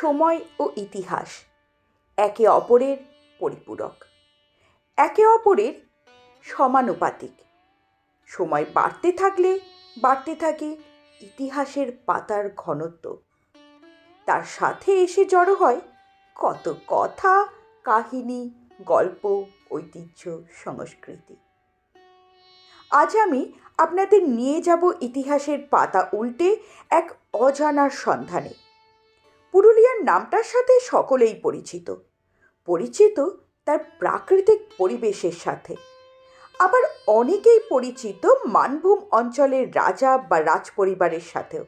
সময় ও ইতিহাস। একে অপরের পরিপূরক। একে অপরের সমানুপাতিক। সময় বাড়তে থাকলে বাড়তে থাকে ইতিহাসের পাতার ঘনত্ব। তার সাথে এসে জড়ো হয় কত কথা, কাহিনী, গল্প, ঐতিহ্য, সংস্কৃতি। আজ আমি আপনাদের নিয়ে যাব ইতিহাসের পাতা উল্টে এক অজানার সন্ধানে। পুরুলিয়ার নামটার সাথে সকলেই পরিচিত। পরিচিত তার প্রাকৃতিক পরিবেশের সাথে। আবার অনেকেই পরিচিত মানভূম অঞ্চলের রাজা বা রাজপরিবারের সাথেও।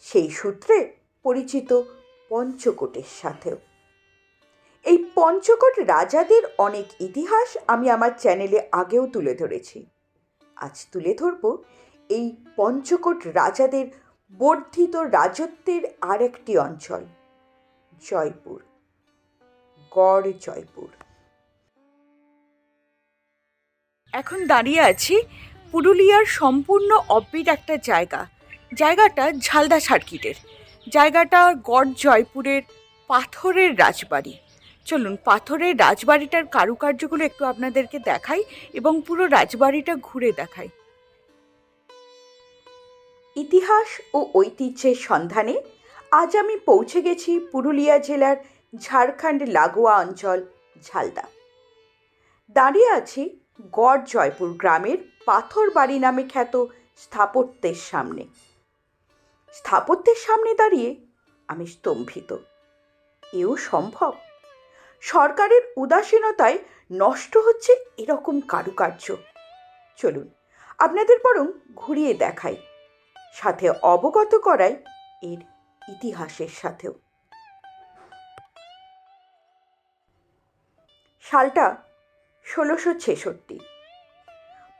সেই সূত্রে পরিচিত পঞ্চকোটের সাথেও। এই পঞ্চকোট রাজাদের অনেক ইতিহাস আমি আমার চ্যানেলে আগেও তুলে ধরেছি। আজ তুলে ধরব এই পঞ্চকোট রাজাদের বর্ধিত রাজত্বের আরেকটি অঞ্চল, জয়পুর, গড় জয়পুর। এখন দাঁড়িয়ে আছি পুরুলিয়ার সম্পূর্ণ অব্বিট একটা জায়গা। জায়গাটা ঝালদা সার্কিটের। জায়গাটা গড় জয়পুরের পাথরের রাজবাড়ি। চলুন, পাথরের রাজবাড়িটার কারুকার্যগুলো একটু আপনাদেরকে দেখাই এবং পুরো রাজবাড়িটা ঘুরে দেখাই। ইতিহাস ও ঐতিহ্যের সন্ধানে আজ আমি পৌঁছে গেছি পুরুলিয়া জেলার ঝাড়খণ্ড লাগোয়া অঞ্চল, ঝালদা। দাঁড়িয়ে আছি গড় জয়পুর গ্রামের পাথর বাড়ি নামে খ্যাত স্থাপত্যের সামনে। স্থাপত্যের সামনে দাঁড়িয়ে আমি স্তম্ভিত। এও সম্ভব। সরকারের উদাসীনতায় নষ্ট হচ্ছে এরকম কারুকার্য। চলুন, আপনাদের বরং ঘুরিয়ে দেখাই। সাথে অবগত করাই এর ইতিহাসের সাথেও। সালটা ষোলোশো ছেষট্টি।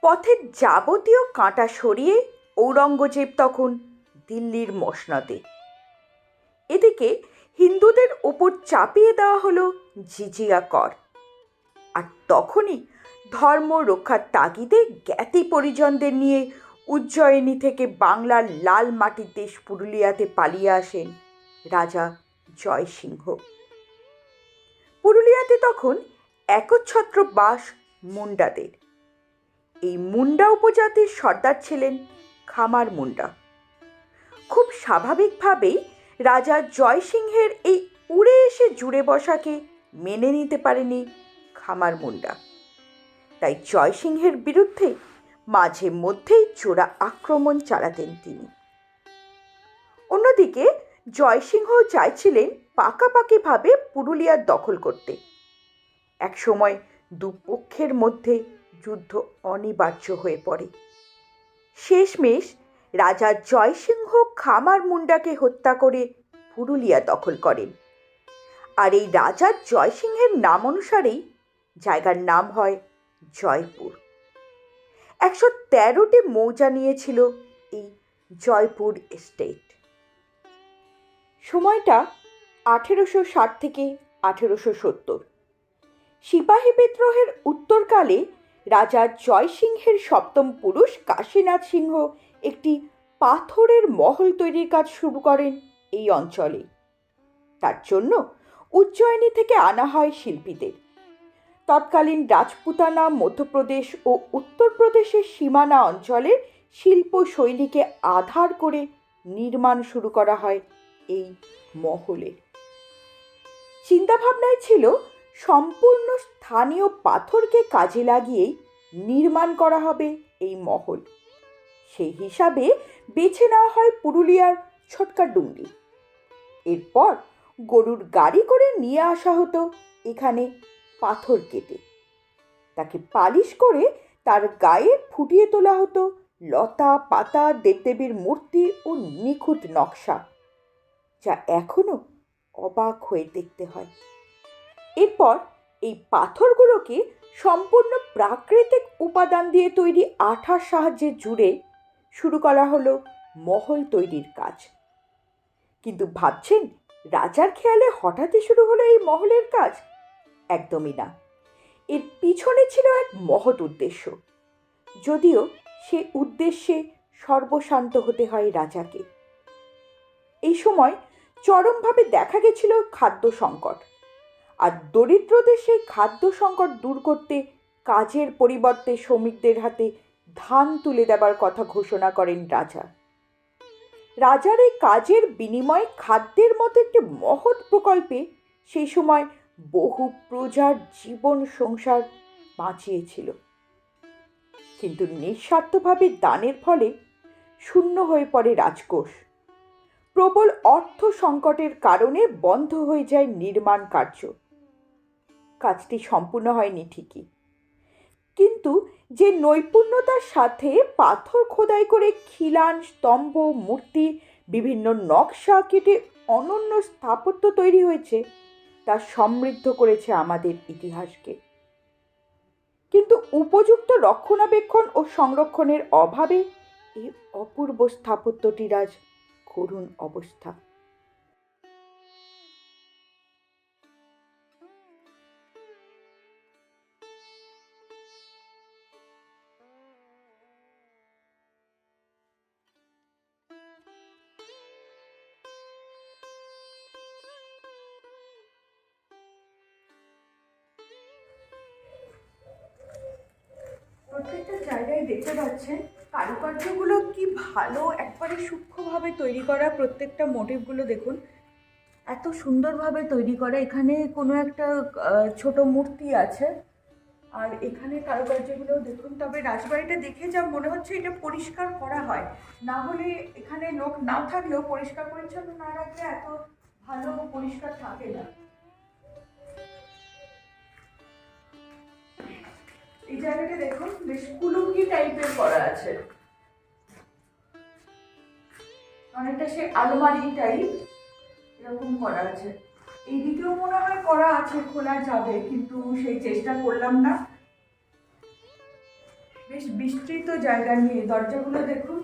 পথের যাবতীয় কাঁটা সরিয়ে ঔরঙ্গজেব তখন দিল্লির মসনদে। এদিকে হিন্দুদের ওপর চাপিয়ে দেওয়া হলো জিজিয়া কর। আর তখনই ধর্ম রক্ষার তাগিদে জ্ঞাতি পরিজনদের নিয়ে উজ্জয়িনী থেকে বাংলার লাল মাটির দেশ পুরুলিয়াতে পালিয়ে আসেন রাজা জয়সিংহ। পুরুলিয়াতে তখন একচ্ছত্র বাস মুন্ডাদের। এই মুন্ডা উপজাতির সর্দার ছিলেন খামার মুন্ডা। খুব স্বাভাবিকভাবেই রাজা জয়সিংহের এই উড়ে এসে জুড়ে বসাকে মেনে নিতে পারেনি খামার মুন্ডা। তাই জয়সিংহের বিরুদ্ধে মাঝে মধ্যেই চোরা আক্রমণ চালাতেন তিনি। অন্যদিকে জয়সিংহ চাইছিলেন পাকাপাকিভাবে পুরুলিয়ার দখল করতে। একসময় দুপক্ষের মধ্যে যুদ্ধ অনিবার্য হয়ে পড়ে। শেষমেশ রাজা জয়সিংহ খামার মুন্ডাকে হত্যা করে পুরুলিয়া দখল করেন। আর এই রাজা জয়সিংহের নাম অনুসারেই জায়গার নাম হয় জয়পুর। একশো তেরোটি মৌজা নিয়েছিল এই জয়পুর এস্টেট সময়টা আঠেরোশো ষাট থেকে আঠেরোশো সত্তর। সিপাহী বিদ্রোহের উত্তরকালে রাজা জয়সিংহের সপ্তম পুরুষ কাশীনাথ সিংহ একটি পাথরের মহল তৈরির কাজ শুরু করেন এই অঞ্চলে। তার জন্য উজ্জয়িনী থেকে আনা হয় শিল্পীদের। তৎকালীন রাজপুতানা মধ্যপ্রদেশ ও উত্তরপ্রদেশের সীমানা অঞ্চলের শিল্প শৈলীকে আধার করে নির্মাণ শুরু করা হয় এই মহলে। চিন্তাভাবনায় ছিল সম্পূর্ণ স্থানীয় পাথরকে কাজে লাগিয়েই নির্মাণ করা হবে এই মহল। সেই হিসাবে বেছে নেওয়া হয় পুরুলিয়ার ছটকা ডুংরি এরপর গরুর গাড়ি করে নিয়ে আসা হতো এখানে পাথর কেটে। তাকে পালিশ করে তার গায়ে ফুটিয়ে তোলা হতো লতা, পাতা, দেবদেবীর মূর্তি ও নিখুঁত নকশা, যা এখনও অবাক হয়ে দেখতে হয়। এরপর এই পাথরগুলোকে সম্পূর্ণ প্রাকৃতিক উপাদান দিয়ে তৈরি আঠার সাহায্যে জুড়ে শুরু করা হলো মহল তৈরির কাজ। কিন্তু ভাবছেন রাজার খেয়ালে হঠাৎই শুরু হলো এই মহলের কাজ? একদমই না। এর পিছনে ছিল এক মহৎ উদ্দেশ্য। যদিও সে উদ্দেশ্যে সর্বশান্ত হতে হয় রাজাকে। এই সময় চরমভাবে দেখা গেছিল খাদ্য সংকট। আর দরিদ্রদের সেই খাদ্য সংকট দূর করতে কাজের পরিবর্তে শ্রমিকদের হাতে ধান তুলে দেবার কথা ঘোষণা করেন রাজা। রাজার এই কাজের বিনিময়ে খাদ্যের মতো একটি মহৎ প্রকল্পে সেই সময় বহু প্রজার জীবন সংসার বাঁচিয়েছিল। কিন্তু নিঃস্বার্থভাবে দানের ফলে শূন্য হয়ে পড়ে রাজকোষ। প্রবল অর্থ সংকটের কারণে বন্ধ হয়ে যায় নির্মাণ কার্য। কাজটি সম্পূর্ণ হয়নি ঠিকই। কিন্তু যে নৈপুণ্যতার সাথে পাথর খোদাই করে খিলান, স্তম্ভ, মূর্তি, বিভিন্ন নকশা কেটে অনন্য স্থাপত্য তৈরি হয়েছে তা সমৃদ্ধ করেছে আমাদের ইতিহাসকে। কিন্তু উপযুক্ত রক্ষণাবেক্ষণ ও সংরক্ষণের অভাবে এই অপূর্ব স্থাপত্যটির আজ করুণ অবস্থা। জায়গায় দেখতে পাচ্ছেন, কারুকার্যগুলো কি ভালো, একবারে সূক্ষ্মভাবে তৈরি করা প্রত্যেকটা মোটিভগুলো দেখুন। এত সুন্দরভাবে তৈরি করা, এখানে কোনো একটা ছোট মূর্তি আছে। আর এখানে কারুকার্যগুলো দেখুন, তবে রাজবাড়িটা দেখে যা মনে হচ্ছে এটা পরিষ্কার করা হয়। না হলে এখানে লোক না থাকলেও পরিষ্কার পরিচ্ছন্ন না রাখলে এত ভালো পরিষ্কার থাকে না। এই জায়গাটা দেখুন, বেশ কুলুঙ্গি টাইপের করা আছে। অনেকটা সে আলমারি টাইপ এরকম করা আছে। এইদিকেও মনে হয় করা আছে, খোলা যাবে, কিন্তু সেই চেষ্টা করলাম না। বেশ বিস্তৃত জায়গা নিয়ে, দরজাগুলো দেখুন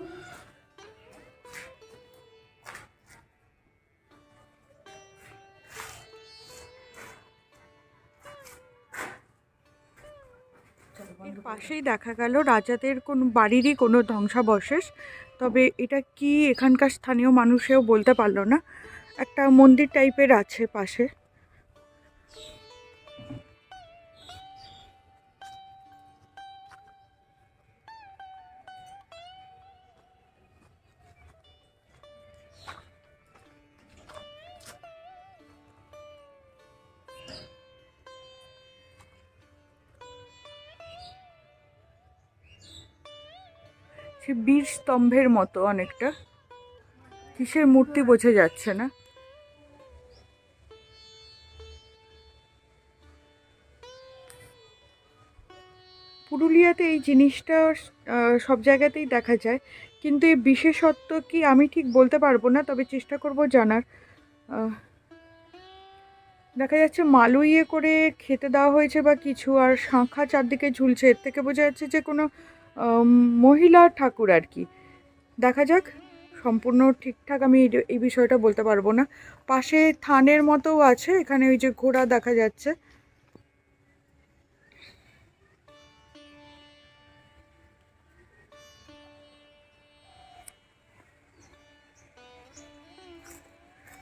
পাশেই দেখা গেল রাজাদের কোনো, বাড়িরই কোনো ধ্বংসাবশেষ। তবে এটা কি এখানকার স্থানীয় মানুষেও বলতে পারল না। একটা মন্দির টাইপের আছে পাশে। সে বীর স্তম্ভের মতো অনেকটা। কিসের মূর্তি বোঝা যাচ্ছে না। পুরুলিয়াতে এই জিনিসটা সব জায়গাতেই দেখা যায়। কিন্তু এই বিশেষত্ব কি আমি ঠিক বলতে পারব না, তবে চেষ্টা করব জানার। দেখা যাচ্ছে মালুইয়ে করে খেতে দেওয়া হয়েছে বা কিছু, আর শাঁখা চারদিকে ঝুলছে। এর থেকে বোঝা যাচ্ছে যে কোনো মহিলা ঠাকুর আর কি। দেখা যাক, সম্পূর্ণ ঠিকঠাক আমি এই- বিষয়টা বলতে পারব না। পাশে থানের মতোও আছে, এখানে ওই যে ঘোড়া দেখা যাচ্ছে।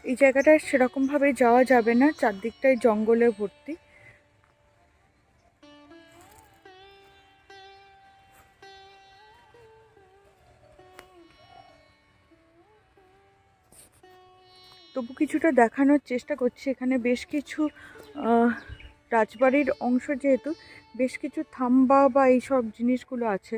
এই জায়গাটা সেরকমভাবে যাওয়া যাবে না, চারদিকটাই জঙ্গলে ভর্তি। তবু কিছুটা দেখানোর চেষ্টা করছি। এখানে বেশ কিছু রাজবাড়ির অংশ যেহেতু, বেশ কিছু থাম্বা বা এইসব জিনিসগুলো আছে।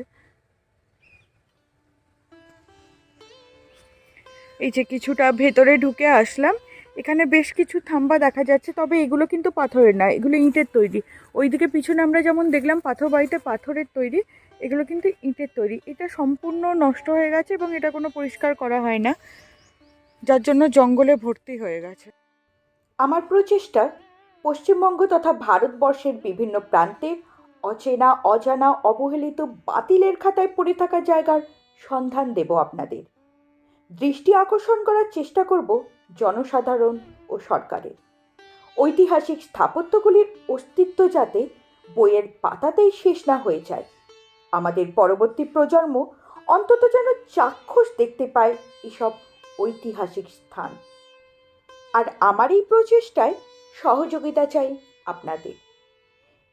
এই যে কিছুটা ভেতরে ঢুকে আসলাম। এখানে বেশ কিছু থাম্বা দেখা যাচ্ছে, তবে এগুলো কিন্তু পাথরের না, এগুলো ইঁটের তৈরি। ওইদিকে পিছনে আমরা যেমন দেখলাম, পাথর বাড়িতে পাথরের তৈরি, এগুলো কিন্তু ইঁটের তৈরি। এটা সম্পূর্ণ নষ্ট হয়ে গেছে এবং এটা কোনো পরিষ্কার করা হয় না। যার জন্য জঙ্গলে ভর্তি হয়ে গেছে। আমার প্রচেষ্টা পশ্চিমবঙ্গ তথা ভারতবর্ষের বিভিন্ন প্রান্তে অচেনা, অজানা, অবহেলিত বাতিলের খাতায় পড়ে থাকা জায়গার সন্ধান দেব আপনাদের। দৃষ্টি আকর্ষণ করার চেষ্টা করব জনসাধারণ ও সরকারের। ঐতিহাসিক স্থাপত্যগুলির অস্তিত্ব যাতে বইয়ের পাতাতেই শেষ না হয়ে যায়। আমাদের পরবর্তী প্রজন্ম অন্তত যেন চাক্ষুষ দেখতে পায় এসব ঐতিহাসিক স্থান। আর আমার এই প্রচেষ্টায় সহযোগিতা চাই আপনাদের।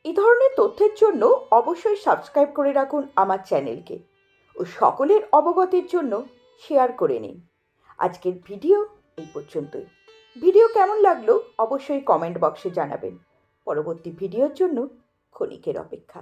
এ ধরনের তথ্যের জন্য অবশ্যই সাবস্ক্রাইব করে রাখুন আমার চ্যানেলকে ও সকলের অবগতির জন্য শেয়ার করে নিন। আজকের ভিডিও এই পর্যন্তই। ভিডিও কেমন লাগল অবশ্যই কমেন্ট বক্সে জানাবেন। পরবর্তী ভিডিওর জন্য ক্ষণিকের অপেক্ষা।